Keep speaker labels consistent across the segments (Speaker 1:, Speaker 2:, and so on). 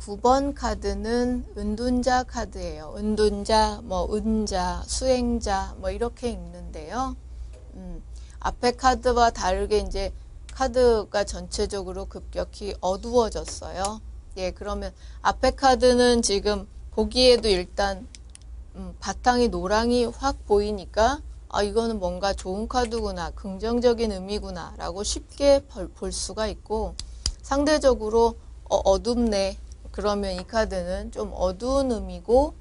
Speaker 1: 9번 카드는 은둔자 카드예요. 은둔자, 뭐 은자, 수행자 뭐 이렇게 읽는데요. 음, 앞에 카드와 다르게 이제 카드가 전체적으로 급격히 어두워졌어요. 예, 그러면 앞에 카드는 지금 보기에도 일단 음, 바탕이 노랑이 확 보이니까 아 이거는 뭔가 좋은 카드구나 긍정적인 의미구나 라고 쉽게 벌- 볼 수가 있고 상대적으로 어, 어둡네 그러면 이 카드는 좀 어두운 의미고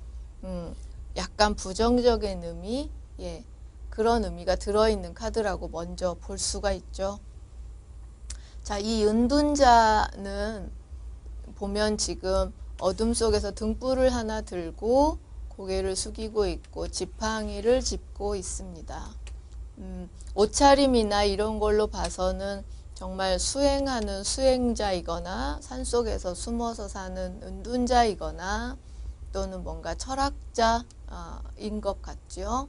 Speaker 1: 음, 약간 부정적인 의미 예 그런 의미가 들어있는 카드라고 먼저 볼 수가 있죠 자 이 은둔자는 보면 지금 어둠 속에서 등불을 하나 들고 고개를 숙이고 있고 지팡이를 짚고 있습니다. 음, 옷차림이나 이런 걸로 봐서는 정말 수행하는 수행자이거나 산속에서 숨어서 사는 은둔자이거나 또는 뭔가 철학자인 것 같죠.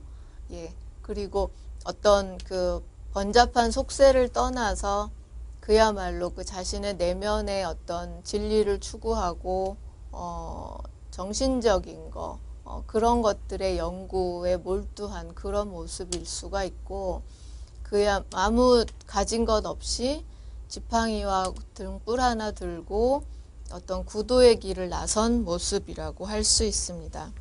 Speaker 1: 예. 그리고 어떤 그 번잡한 속세를 떠나서 그야말로 그 자신의 내면의 어떤 진리를 추구하고 어, 정신적인 거 어, 그런 것들의 연구에 몰두한 그런 모습일 수가 있고 그야 아무 가진 것 없이 지팡이와 등불 하나 들고 어떤 구도의 길을 나선 모습이라고 할 수 있습니다.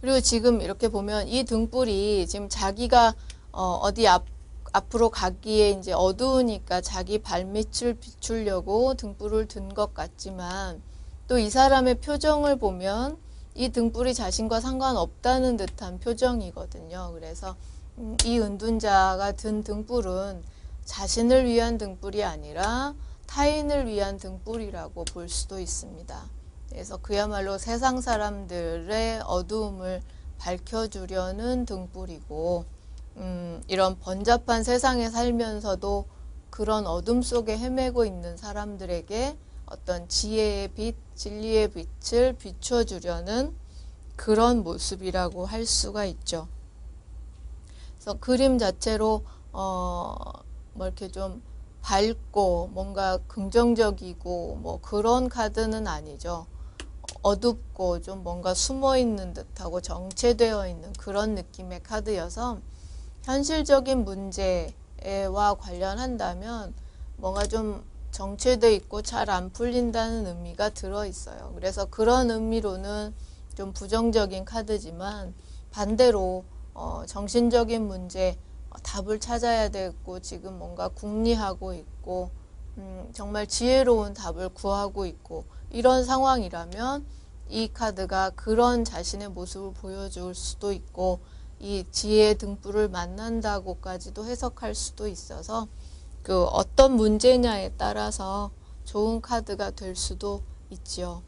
Speaker 1: 그리고 지금 이렇게 보면 이 등불이 지금 자기가 어, 어디 앞, 앞으로 가기에 이제 어두우니까 자기 발밑을 비추려고 등불을 든 것 같지만 또 이 사람의 표정을 보면 이 등불이 자신과 상관없다는 듯한 표정이거든요. 그래서 음, 이 은둔자가 든 등불은 자신을 위한 등불이 아니라 타인을 위한 등불이라고 볼 수도 있습니다. 그래서 그야말로 세상 사람들의 어두움을 밝혀주려는 등불이고, 음, 이런 번잡한 세상에 살면서도 그런 어둠 속에 헤매고 있는 사람들에게 어떤 지혜의 빛, 진리의 빛을 비춰주려는 그런 모습이라고 할 수가 있죠. 그래서 그림 자체로 어, 뭐 이렇게 좀 밝고 뭔가 긍정적이고 뭐 그런 카드는 아니죠. 어둡고 좀 뭔가 숨어 있는 듯하고 정체되어 있는 그런 느낌의 카드여서 현실적인 문제와 관련한다면 뭔가 좀 정체돼 있고 잘 안 풀린다는 의미가 들어 있어요. 그래서 그런 의미로는 좀 부정적인 카드지만 반대로 어, 정신적인 문제 어, 답을 찾아야 되고 지금 뭔가 궁리하고 있고 음, 정말 지혜로운 답을 구하고 있고 이런 상황이라면 이 카드가 그런 자신의 모습을 보여줄 수도 있고 이 지혜의 등불을 만난다고까지도 해석할 수도 있어서 그 어떤 문제냐에 따라서 좋은 카드가 될 수도 있지요.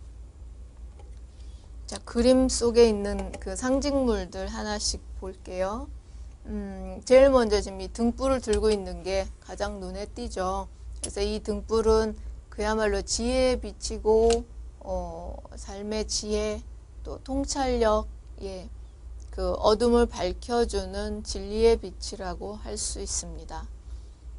Speaker 1: 자, 그림 속에 있는 그 상징물들 하나씩 볼게요. 음, 제일 먼저 지금 이 등불을 들고 있는 게 가장 눈에 띄죠. 그래서 이 등불은 그야말로 지혜의 빛이고, 어, 삶의 지혜, 또 통찰력, 예, 그 어둠을 밝혀주는 진리의 빛이라고 할 수 있습니다.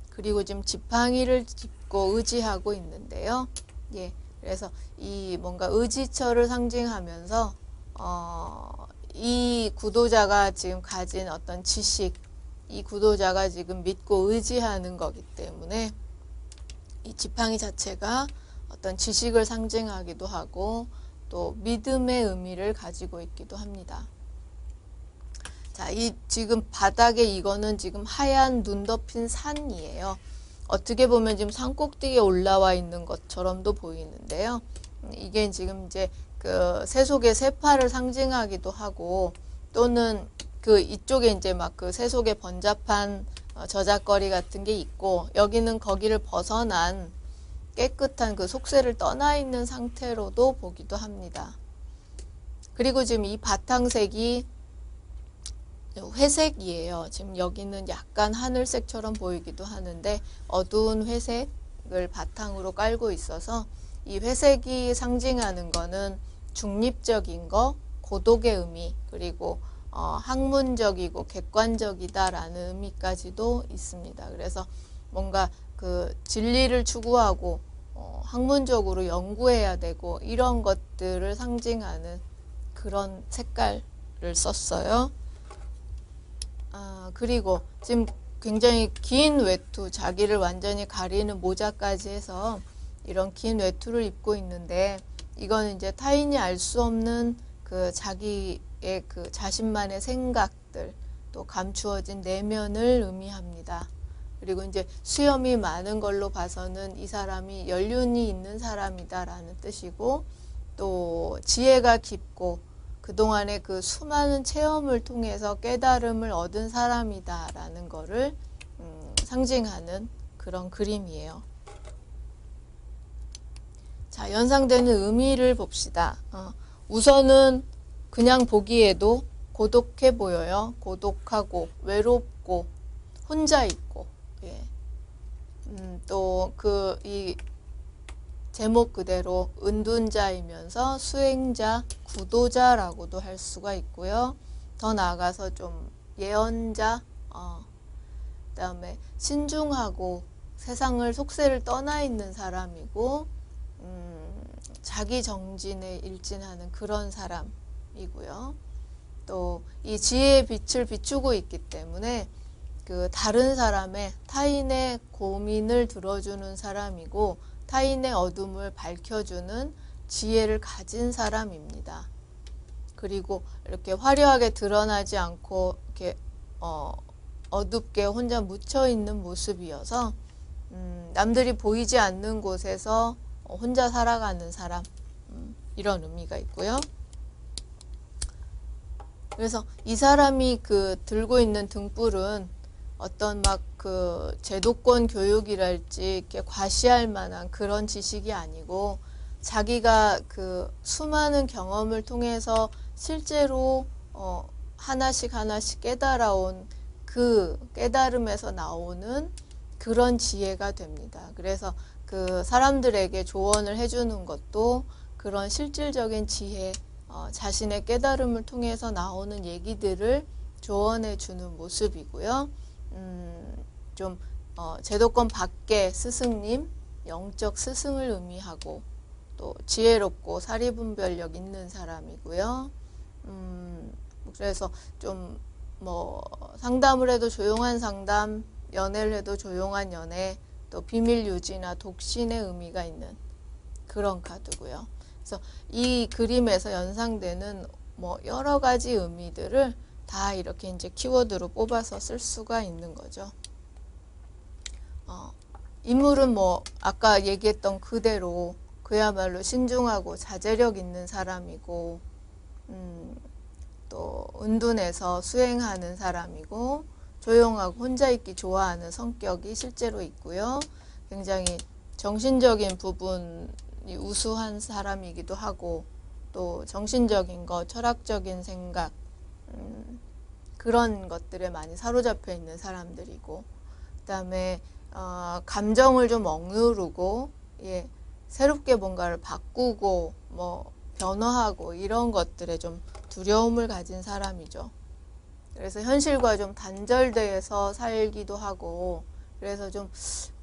Speaker 1: 그리고 지금 지팡이를 짚고 의지하고 있는데요. 예, 그래서 이 뭔가 의지처를 상징하면서 어, 이 구도자가 지금 가진 어떤 지식, 이 구도자가 지금 믿고 의지하는 거기 때문에 이 지팡이 자체가 어떤 지식을 상징하기도 하고 또 믿음의 의미를 가지고 있기도 합니다. 자, 이 지금 바닥에 이거는 지금 하얀 눈 덮인 산이에요. 어떻게 보면 지금 산 꼭대기에 올라와 있는 것처럼도 보이는데요. 음, 이게 지금 이제 그 세속의 세파를 상징하기도 하고 또는 그 이쪽에 이제 막 그 세속의 번잡한 어, 저작거리 같은 게 있고 여기는 거기를 벗어난 깨끗한 그 속세를 떠나 있는 상태로도 보기도 합니다. 그리고 지금 이 바탕색이 회색이에요. 지금 여기는 약간 하늘색처럼 보이기도 하는데 어두운 회색을 바탕으로 깔고 있어서 이 회색이 상징하는 거는 중립적인 거, 고독의 의미, 그리고 어, 학문적이고 객관적이다라는 의미까지도 있습니다. 그래서 뭔가 그 진리를 추구하고 어, 학문적으로 연구해야 되고 이런 것들을 상징하는 그런 색깔을 썼어요. 아, 그리고 지금 굉장히 긴 외투, 자기를 완전히 가리는 모자까지 해서 이런 긴 외투를 입고 있는데 이거는 이제 타인이 알 수 없는 그 자기의 그 자신만의 생각들 또 감추어진 내면을 의미합니다. 그리고 이제 수염이 많은 걸로 봐서는 이 사람이 연륜이 있는 사람이다라는 뜻이고 또 지혜가 깊고 그동안의 그 수많은 체험을 통해서 깨달음을 얻은 사람이다라는 거를 음, 상징하는 그런 그림이에요. 자, 연상되는 의미를 봅시다. 어, 우선은 그냥 보기에도 고독해 보여요. 고독하고 외롭고 혼자 있고 예. 음, 또그 이 제목 그대로 은둔자이면서 수행자, 구도자라고도 할 수가 있고요. 더 나아가서 좀 예언자, 어, 그 다음에 신중하고 세상을 속세를 떠나 있는 사람이고 음, 자기 정진에 일진하는 그런 사람이고요. 또 이 지혜의 빛을 비추고 있기 때문에 그 다른 사람의 타인의 고민을 들어주는 사람이고 타인의 어둠을 밝혀주는 지혜를 가진 사람입니다. 그리고 이렇게 화려하게 드러나지 않고 이렇게 어, 어둡게 혼자 묻혀 있는 모습이어서 음, 남들이 보이지 않는 곳에서 혼자 살아가는 사람 음, 이런 의미가 있고요. 그래서 이 사람이 그 들고 있는 등불은 어떤 막 그 제도권 교육이랄지 이렇게 과시할 만한 그런 지식이 아니고 자기가 그 수많은 경험을 통해서 실제로 어 하나씩 하나씩 깨달아온 그 깨달음에서 나오는 그런 지혜가 됩니다. 그래서 그 사람들에게 조언을 해주는 것도 그런 실질적인 지혜, 어, 자신의 깨달음을 통해서 나오는 얘기들을 조언해 주는 모습이고요. 음, 좀 어, 제도권 밖의 스승님, 영적 스승을 의미하고 또 지혜롭고 사리분별력 있는 사람이고요. 음, 그래서 좀 뭐 상담을 해도 조용한 상담, 연애를 해도 조용한 연애, 또 비밀 유지나 독신의 의미가 있는 그런 카드고요. 그래서 이 그림에서 연상되는 뭐 여러 가지 의미들을 다 이렇게 이제 키워드로 뽑아서 쓸 수가 있는 거죠. 어, 인물은 뭐 아까 얘기했던 그대로 그야말로 신중하고 자제력 있는 사람이고 음, 또 은둔해서 수행하는 사람이고 조용하고 혼자 있기 좋아하는 성격이 실제로 있고요. 굉장히 정신적인 부분이 우수한 사람이기도 하고 또 정신적인 것, 철학적인 생각 음, 그런 것들에 많이 사로잡혀 있는 사람들이고 그다음에 어, 감정을 좀 억누르고 예, 새롭게 뭔가를 바꾸고 뭐 변화하고 이런 것들에 좀 두려움을 가진 사람이죠. 그래서 현실과 좀 단절돼서 살기도 하고 그래서 좀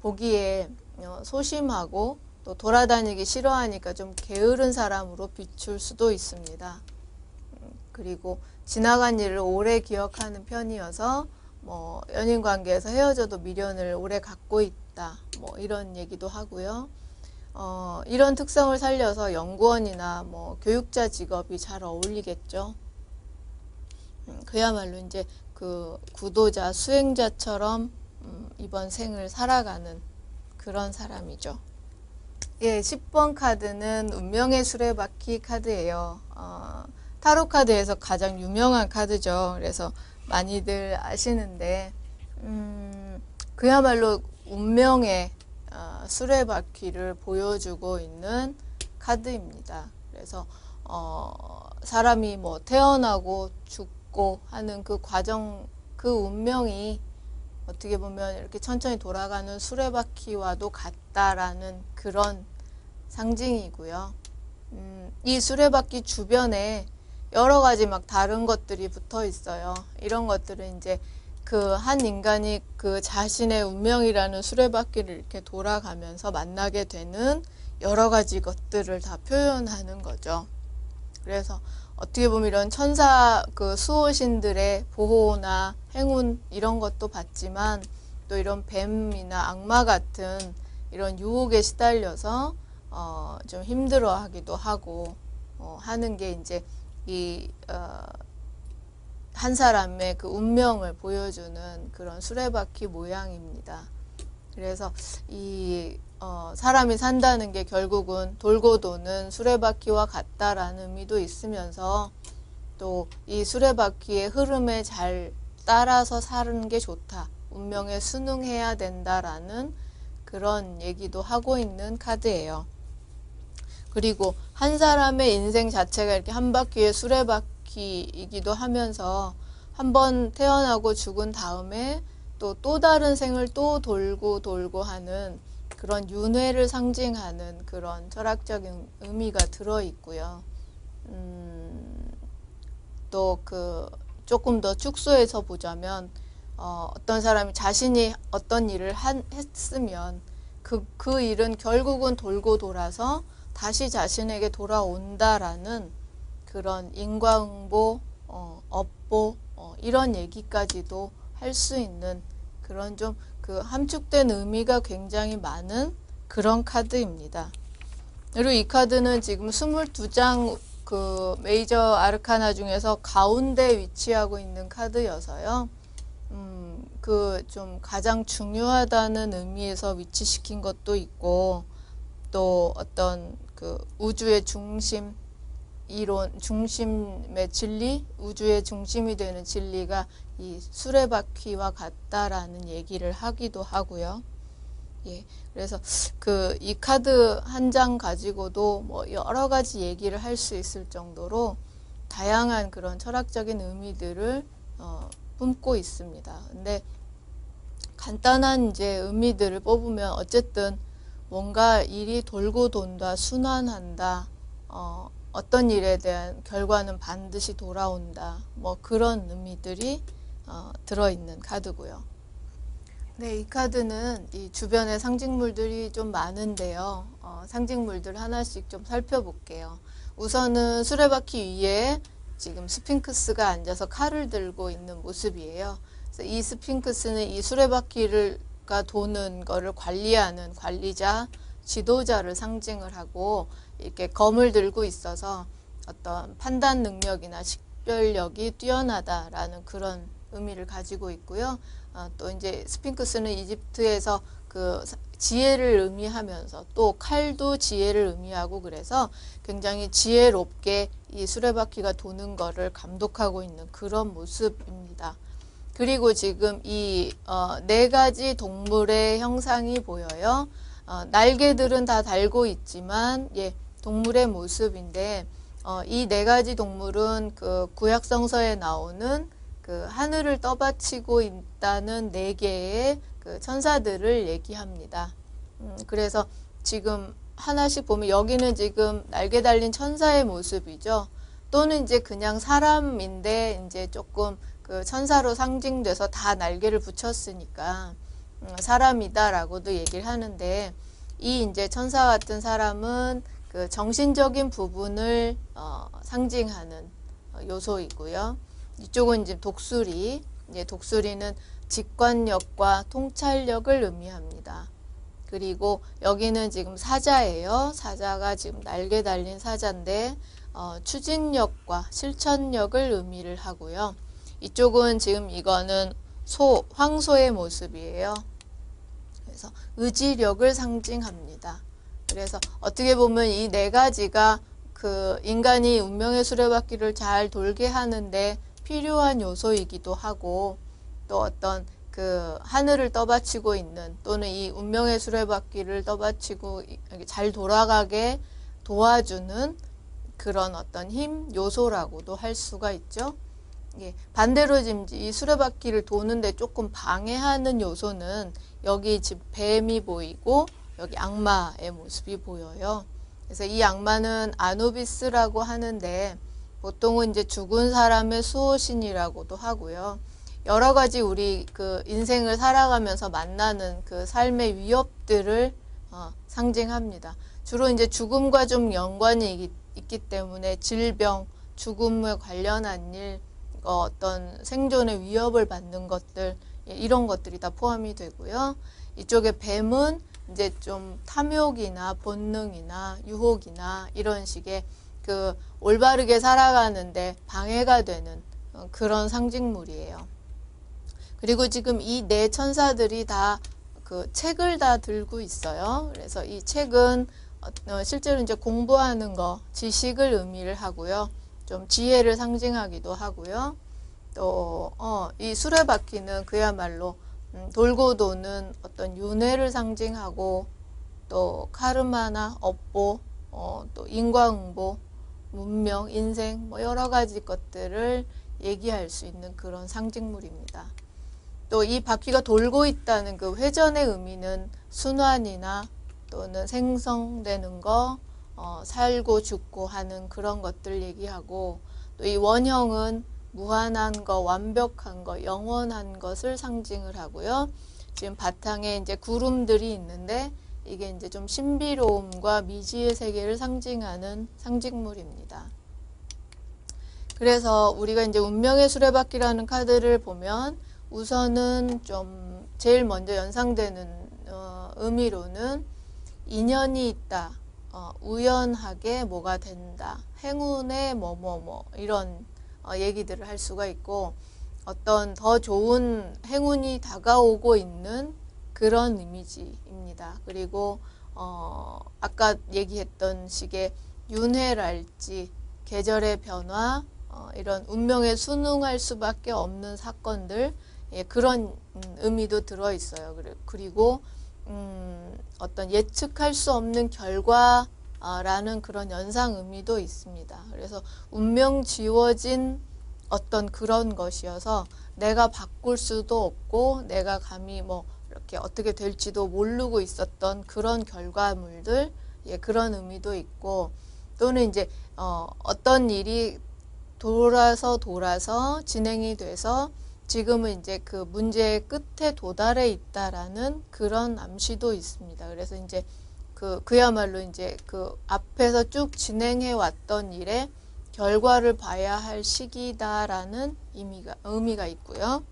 Speaker 1: 보기에 어, 소심하고 또 돌아다니기 싫어하니까 좀 게으른 사람으로 비출 수도 있습니다. 음, 그리고 지나간 일을 오래 기억하는 편이어서 뭐 연인 관계에서 헤어져도 미련을 오래 갖고 있다. 뭐 이런 얘기도 하고요. 어, 이런 특성을 살려서 연구원이나 뭐 교육자 직업이 잘 어울리겠죠. 음, 그야말로 이제 그 구도자, 수행자처럼 음, 이번 생을 살아가는 그런 사람이죠. 예, 10번 카드는 운명의 수레바퀴 카드예요. 어, 타로 카드에서 가장 유명한 카드죠. 그래서 많이들 아시는데, 음, 그야말로 운명의 어, 수레바퀴를 보여주고 있는 카드입니다. 그래서 어, 사람이 뭐 태어나고 죽 고 하는 그 과정, 그 운명이 어떻게 보면 이렇게 천천히 돌아가는 수레바퀴와도 같다라는 그런 상징이고요. 음, 이 수레바퀴 주변에 여러 가지 막 다른 것들이 붙어 있어요. 이런 것들은 이제 그 한 인간이 그 자신의 운명이라는 수레바퀴를 이렇게 돌아가면서 만나게 되는 여러 가지 것들을 다 표현하는 거죠. 그래서 어떻게 보면 이런 천사 그 수호신들의 보호나 행운 이런 것도 받지만 또 이런 뱀이나 악마 같은 이런 유혹에 시달려서 어, 좀 힘들어하기도 하고 어, 하는 게 이제 이 어, 한 사람의 그 운명을 보여주는 그런 수레바퀴 모양입니다. 그래서 이 어, 사람이 산다는 게 결국은 돌고 도는 수레바퀴와 같다라는 의미도 있으면서 또 이 수레바퀴의 흐름에 잘 따라서 사는 게 좋다. 운명에 순응해야 된다라는 그런 얘기도 하고 있는 카드예요. 그리고 한 사람의 인생 자체가 이렇게 한 바퀴의 수레바퀴이기도 하면서 한 번 태어나고 죽은 다음에 또또 다른 생을 또 돌고 돌고 하는 그런 윤회를 상징하는 그런 철학적인 의미가 들어 있고요. 음, 또그 조금 더 축소해서 보자면 어, 어떤 사람이 자신이 어떤 일을 한, 했으면 그, 그 일은 결국은 돌고 돌아서 다시 자신에게 돌아온다라는 그런 인과응보, 어, 업보, 어, 이런 얘기까지도 할 수 있는 그런 좀 그 함축된 의미가 굉장히 많은 그런 카드입니다. 그리고 이 카드는 지금 22장 그 메이저 아르카나 중에서 가운데 위치하고 있는 카드여서요. 음, 그 좀 가장 중요하다는 의미에서 위치시킨 것도 있고 또 어떤 그 우주의 중심 이론 중심의 진리 우주의 중심이 되는 진리가 이 수레바퀴와 같다라는 얘기를 하기도 하고요. 예. 그래서 그 이 카드 한 장 가지고도 뭐 여러 가지 얘기를 할 수 있을 정도로 다양한 그런 철학적인 의미들을 어, 품고 있습니다. 근데 간단한 이제 의미들을 뽑으면 어쨌든 뭔가 일이 돌고 돈다, 순환한다, 어, 어떤 일에 대한 결과는 반드시 돌아온다. 뭐 그런 의미들이 어, 들어있는 카드고요. 네, 이 카드는 이 주변에 상징물들이 좀 많은데요. 어, 상징물들 하나씩 좀 살펴볼게요. 우선은 수레바퀴 위에 지금 스핑크스가 앉아서 칼을 들고 있는 모습이에요. 이 스핑크스는 이 수레바퀴가 도는 거를 관리하는 관리자, 지도자를 상징을 하고 이렇게 검을 들고 있어서 어떤 판단 능력이나 식별력이 뛰어나다라는 그런 의미를 가지고 있고요. 어, 또 이제 스핑크스는 이집트에서 그 지혜를 의미하면서 또 칼도 지혜를 의미하고 그래서 굉장히 지혜롭게 이 수레바퀴가 도는 거를 감독하고 있는 그런 모습입니다. 그리고 지금 이 어, 네 가지 동물의 형상이 보여요. 어, 날개들은 다 달고 있지만 예, 동물의 모습인데 어, 이 네 가지 동물은 그 구약성서에 나오는 그 하늘을 떠받치고 있다는 네 개의 그 천사들을 얘기합니다. 음, 그래서 지금 하나씩 보면 여기는 지금 날개 달린 천사의 모습이죠. 또는 이제 그냥 사람인데 이제 조금 그 천사로 상징돼서 다 날개를 붙였으니까 음, 사람이다라고도 얘기를 하는데 이 이제 천사 같은 사람은 그 정신적인 부분을 어, 상징하는 어, 요소이고요. 이쪽은 이제 독수리. 이제 독수리는 직관력과 통찰력을 의미합니다. 그리고 여기는 지금 사자예요. 사자가 지금 날개 달린 사자인데 어, 추진력과 실천력을 의미를 하고요. 이쪽은 지금 이거는 소, 황소의 모습이에요. 그래서 의지력을 상징합니다. 그래서 어떻게 보면 이 네 가지가 그 인간이 운명의 수레바퀴를 잘 돌게 하는데 필요한 요소이기도 하고 또 어떤 그 하늘을 떠받치고 있는 또는 이 운명의 수레바퀴를 떠받치고 잘 돌아가게 도와주는 그런 어떤 힘 요소라고도 할 수가 있죠. 예, 반대로 지금 이 수레바퀴를 도는데 조금 방해하는 요소는 여기 지금 뱀이 보이고 여기 악마의 모습이 보여요. 그래서 이 악마는 아누비스라고 하는데 보통은 이제 죽은 사람의 수호신이라고도 하고요. 여러 가지 우리 그 인생을 살아가면서 만나는 그 삶의 위협들을 어, 상징합니다. 주로 이제 죽음과 좀 연관이 있기, 있기 때문에 질병, 죽음에 관련한 일, 어, 어떤 생존의 위협을 받는 것들 예, 이런 것들이 다 포함이 되고요. 이쪽에 뱀은 이제 좀 탐욕이나 본능이나 유혹이나 이런 식의 그 올바르게 살아가는데 방해가 되는 어, 그런 상징물이에요. 그리고 지금 이 네 천사들이 다 그 책을 다 들고 있어요. 그래서 이 책은 어, 실제로 이제 공부하는 거, 지식을 의미를 하고요. 좀 지혜를 상징하기도 하고요. 또, 어, 이 수레바퀴는 그야말로 음, 돌고 도는 어떤 윤회를 상징하고 또 카르마나 업보, 어, 또 인과응보, 문명, 인생, 뭐 여러 가지 것들을 얘기할 수 있는 그런 상징물입니다. 또 이 바퀴가 돌고 있다는 그 회전의 의미는 순환이나 또는 생성되는 거, 어, 살고 죽고 하는 그런 것들 얘기하고 또 이 원형은 무한한 거, 완벽한 거, 영원한 것을 상징을 하고요. 지금 바탕에 이제 구름들이 있는데 이게 이제 좀 신비로움과 미지의 세계를 상징하는 상징물입니다. 그래서 우리가 이제 운명의 수레바퀴라는 카드를 보면 우선은 좀 제일 먼저 연상되는 어, 의미로는 인연이 있다. 어, 우연하게 뭐가 된다. 행운의 뭐뭐뭐 이런 어, 얘기들을 할 수가 있고 어떤 더 좋은 행운이 다가오고 있는 그런 이미지입니다. 그리고 어, 아까 얘기했던 식의 윤회랄지 계절의 변화 어, 이런 운명에 순응할 수밖에 없는 사건들 예, 그런 음, 의미도 들어 있어요. 그리고 음, 어떤 예측할 수 없는 결과라는 그런 연상 의미도 있습니다. 그래서 운명 지워진 어떤 그런 것이어서 내가 바꿀 수도 없고 내가 감히 뭐 이렇게 어떻게 될지도 모르고 있었던 그런 결과물들 예, 그런 의미도 있고 또는 이제 어, 어떤 일이 돌아서 돌아서 진행이 돼서 지금은 이제 그 문제의 끝에 도달해 있다라는 그런 암시도 있습니다. 그래서 이제 그 그야말로 이제 그 앞에서 쭉 진행해 왔던 일의 결과를 봐야 할 시기다라는 의미가 의미가 있고요.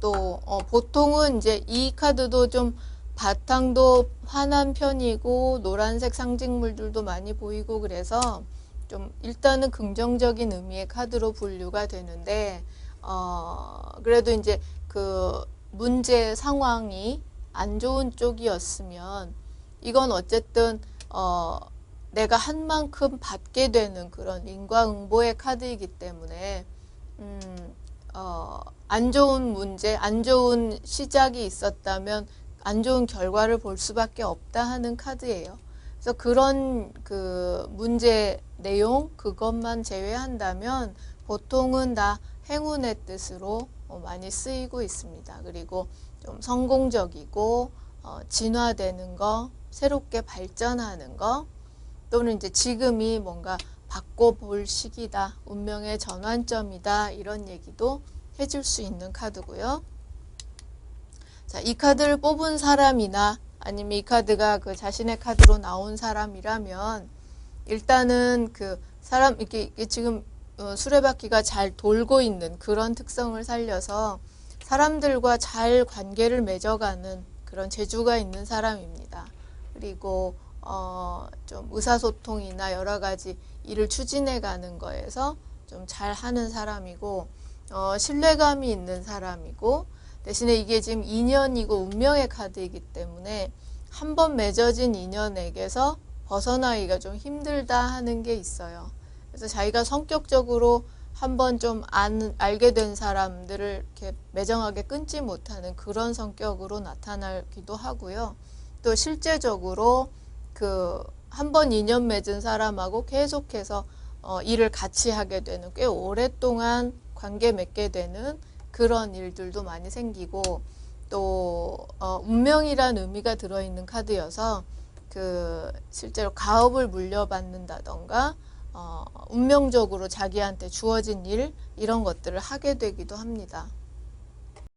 Speaker 1: 또 어, 보통은 이제 이 카드도 좀 바탕도 환한 편이고 노란색 상징물들도 많이 보이고 그래서 좀 일단은 긍정적인 의미의 카드로 분류가 되는데 어, 그래도 이제 그 문제 상황이 안 좋은 쪽이었으면 이건 어쨌든 어, 내가 한 만큼 받게 되는 그런 인과응보의 카드이기 때문에 음, 어, 안 좋은 문제, 안 좋은 시작이 있었다면 안 좋은 결과를 볼 수밖에 없다 하는 카드예요. 그래서 그런 그 문제 내용 그것만 제외한다면 보통은 다 행운의 뜻으로 어, 많이 쓰이고 있습니다. 그리고 좀 성공적이고 어, 진화되는 거, 새롭게 발전하는 거, 또는 이제 지금이 뭔가 바꿔볼 시기다, 운명의 전환점이다 이런 얘기도 해줄 수 있는 카드고요. 자, 이 카드를 뽑은 사람이나 아니면 이 카드가 그 자신의 카드로 나온 사람이라면 일단은 그 사람 이렇게, 지금 어, 수레바퀴가 잘 돌고 있는 그런 특성을 살려서 사람들과 잘 관계를 맺어가는 그런 재주가 있는 사람입니다. 그리고 어, 좀 의사소통이나 여러 가지 일을 추진해 가는 거에서 좀 잘 하는 사람이고 어, 신뢰감이 있는 사람이고 대신에 이게 지금 인연이고 운명의 카드이기 때문에 한 번 맺어진 인연에게서 벗어나기가 좀 힘들다 하는 게 있어요. 그래서 자기가 성격적으로 한번 좀 안, 알게 된 사람들을 이렇게 매정하게 끊지 못하는 그런 성격으로 나타나기도 하고요. 또 실제적으로 그 한 번 인연 맺은 사람하고 계속해서 어, 일을 같이 하게 되는 꽤 오랫동안 관계 맺게 되는 그런 일들도 많이 생기고 또 어, 운명이란 의미가 들어있는 카드여서 그 실제로 가업을 물려받는다던가 어, 운명적으로 자기한테 주어진 일 이런 것들을 하게 되기도 합니다.